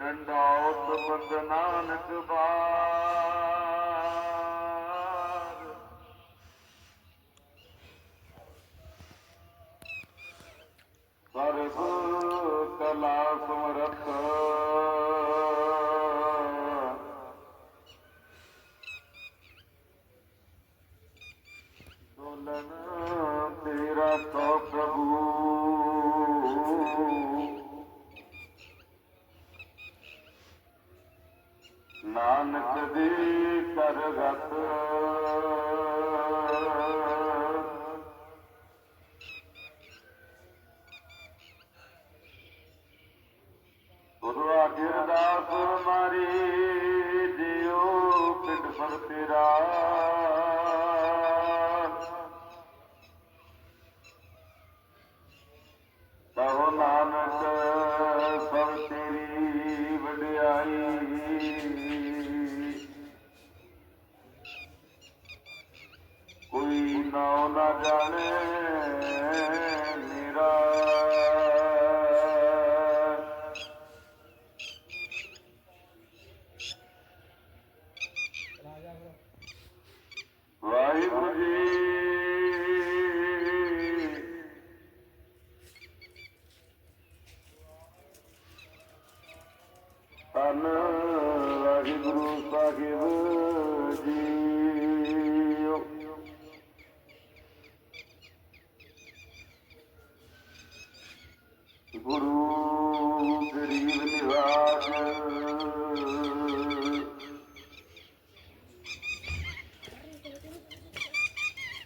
ਰੰਡਾਉਤ ਬੰਦ ਨਾਨਕ ਬਾਰ। ਸਰਬ ਕਲਾ ਸਮਰਥ। ਦੋਲਨ ਤੇਰਾ ਸੋ ਨਾਨਕ ਦੀ ਕਰਗਤ ਗੁਰੂ ਅਰਦਾਸ ਮਾਰੀ ਜਿਉ ਪਿੰਡ ਪਰ ਤੇਰਾ। ਕਹੋ ਨਾਨਕ ਸਭ ਤੇਰੀ ਵਡਿਆਈ ਕੋਈ ਨਾਉ ਨਾ ਜਾਣੇ ਮੇਰਾ ਵਾਹਿਗੁਰੂ ਜੀ ਧੰਨ ਵਾਹਿਗੁਰੂ ਸਾਹਿਬ ਜੀਓ। ਗੁਰੂ ਗਰੀਬ ਨਿਵਾਜ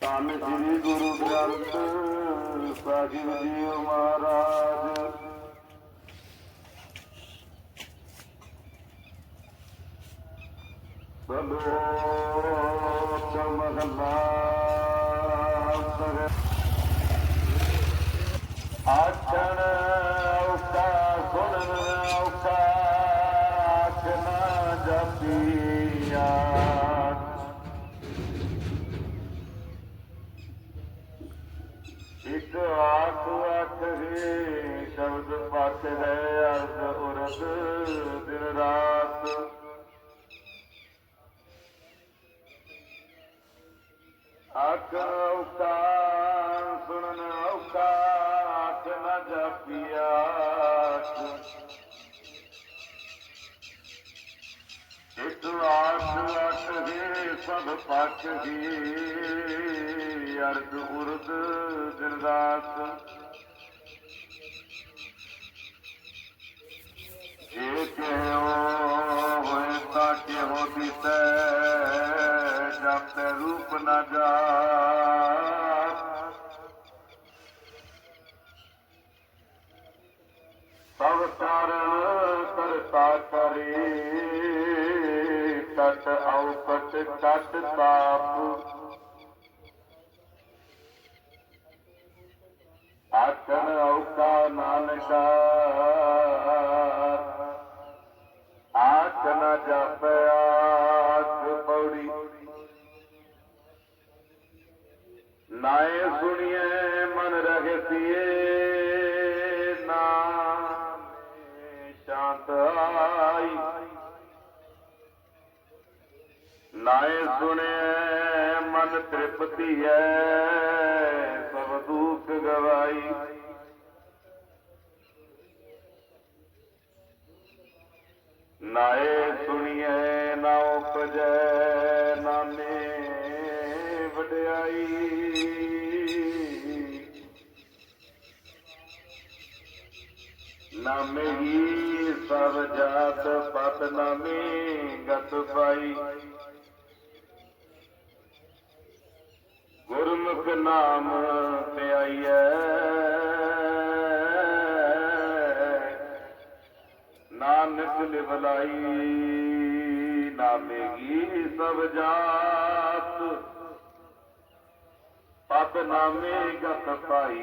ਧੰਨ ਸ੍ਰੀ ਗੁਰੂ ਗ੍ਰੰਥ ਸਾਹਿਬ ਜੀ ਮਹਾਰਾਜ। ਬਲੋ ਚਮਗਲਾ ਆਖਣ ਔਕਾ ਸੁਣਨ ਔਕਾ ਆਖਣਾ ਜਪੀਆ ਇਕ ਆਖ ਆਖ ਹੀ ਸ਼ਬਦ ਪਤ ਹੈ ਅਰਧ ਉਰਦ ਆਖ ਔਕਾ ਸੁਣਨ ਔਕਾ ਆਖ ਨ ਜਪਿਆ। ਇਕ ਆਖ ਆਖ ਸਭ ਪੱਖ ਹੀ ਅਰਧ ਉਰਦ ਦਿਨ ਰਾਤ। ਜੇ ਕਿਉ ਹੋਏ ਤਾਂ ਕਿਉ ਦਿਸੈ ਜਪ ਰੂਪ ਨਾ ਜਾ सर करे औत तट ताप आखण औका नान पौड़ी। नौड़ी न ਤ੍ਰਿਪਤੀ ਹੈ, ਸਭ ਦੁੱਖ ਗਵਾਈ। ਨਾਏ ਸੁਣੀਏ ਨਾ ਉਪਜੈ ਨਾਮੇ ਵਡਿਆਈ। ਨਾਮੇ ਹੀ ਸਭ ਜਾਤ ਪਤ ਨਾਮੇ ਗਤ ਪਾਈ। ਗੁਰਮੁਖ ਨਾਮ ਧਿਆਈਐ। ਨਾਨਕ ਲਿਵਲਾਈ ਨਾਮੇਗੀ ਸਭ ਜਾਤ। ਪਤ ਨਾਮੇ ਗਤ ਪਾਈ